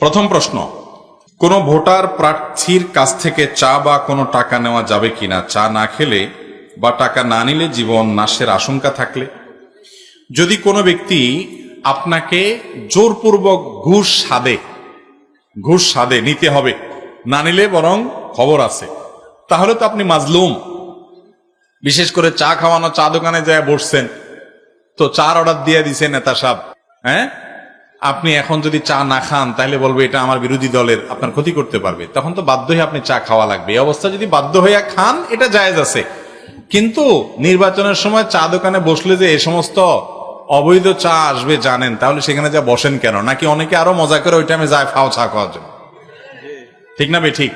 প্রথম প্রশ্ন, কোনো ভোটার প্রার্থীর কাছ থেকে চা বা কোনো টাকা নেওয়া যাবে কিনা? চা না খেলে বা টাকা না নিলে জীবন নাশের আশঙ্কা থাকলে? যদি কোনো ব্যক্তি আপনাকে জোরপূর্বক ঘুষ সাদে ঘুষ সাদে নিতে হবে, না নিলে বরং খবর আছে, তাহলে তো আপনি মাজলুম। বিশেষ করে চা খাওয়ানো, চা দোকানে যায় বসছেন, তো চার অর্ডার দিয়ে দিছে নেতা সাহেব হ্যাঁ? আপনি এখন যদি চা না খান, তাহলে বলবে এটা আমার বিরোধী দলের, আপনার ক্ষতি করতে পারবে। তখন তো বাধ্য হয়ে আপনি চা খাওয়া লাগবে। এই অবস্থা যদি বাধ্য হইয়া খান, এটা জায়েজ আছে। কিন্তু নির্বাচনের সময় চা দোকানে বসলে যে এই সমস্ত অবৈধ চা আসবে জানেন, তাহলে সেখানে যা বসেন কেন? নাকি অনেকে আরও মজা করে ওই টাইমে যায় ফাও চা খাওয়ার জন্য? ঠিক না বে, ঠিক?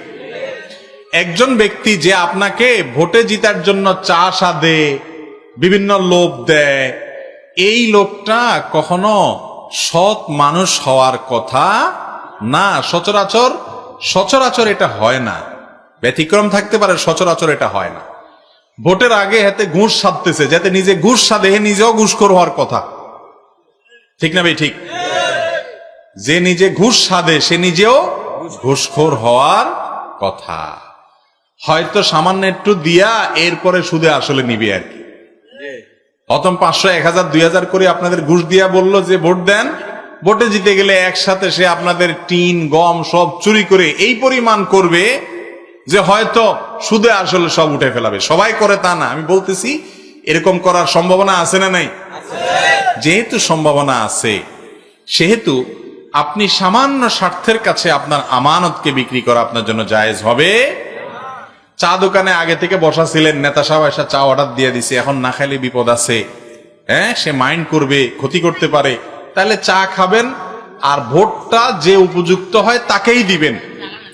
একজন ব্যক্তি যে আপনাকে ভোটে জিতার জন্য চা সাদে বিভিন্ন লোভ দেয়, এই লোকটা কখনো সৎ মানুষ হওয়ার কথা? না, সচরাচর সচরাচর এটা হয় না। ব্যতিক্রম থাকতে পারে, সচরাচর এটা হয় না। ভোটের আগে হাতে ঘুষ সাধতেছে, যাতে নিজে ঘুষ সাধে নিজেও ঘুষখোর হওয়ার কথা। ঠিক না ভাই, ঠিক? যে নিজে ঘুষ সাধে, সে নিজেও ঘুষখোর হওয়ার কথা। হয়তো সামান্য একটু দিয়া, এরপরে সুদে আসলে নিবে আর কি। প্রথম পাঁচশো এক হাজার দুই হাজার করে আপনাদের ঘুষ দিয়া বলল যে ভোট দেন। ভোটে জিতে গেলে একসাথে সে আপনাদের টিন গম সব চুরি করে এই পরিমাণ করবে যে হয়তো সুদে আসলে সব উঠে ফেলাবে। সবাই করে তা না। আমি বলতেছি এরকম করার সম্ভাবনা আছে না নাই? যেহেতু সম্ভাবনা আছে সেহেতু আপনি সামান্য স্বার্থের কাছে আপনার আমানতকে বিক্রি করা আপনার জন্য জায়েজ হবে। চা দোকানে আগে থেকে বসা ছিলেন, নেতা সাহেব এসে চা অর্ডার দিয়ে দিছে, এখন না খাইলে বিপদ আছে। হ্যাঁ সে মাইন্ড করবে, ক্ষতি করতে পারে। তাহলে চা খাবেন আর ভোটটা যে উপযুক্ত হয় তাকেই দিবেন।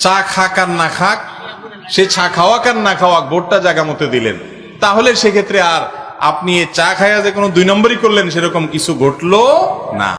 চা খাক আর না খাক, সে চা খাওয়াক আর না খাওয়াক, ভোটটা জায়গা মতো দিলেন। তাহলে সেক্ষেত্রে আর আপনি চা খাইয়া যে কোনো দুই নম্বরই করলেন, সেরকম কিছু ঘটলো না।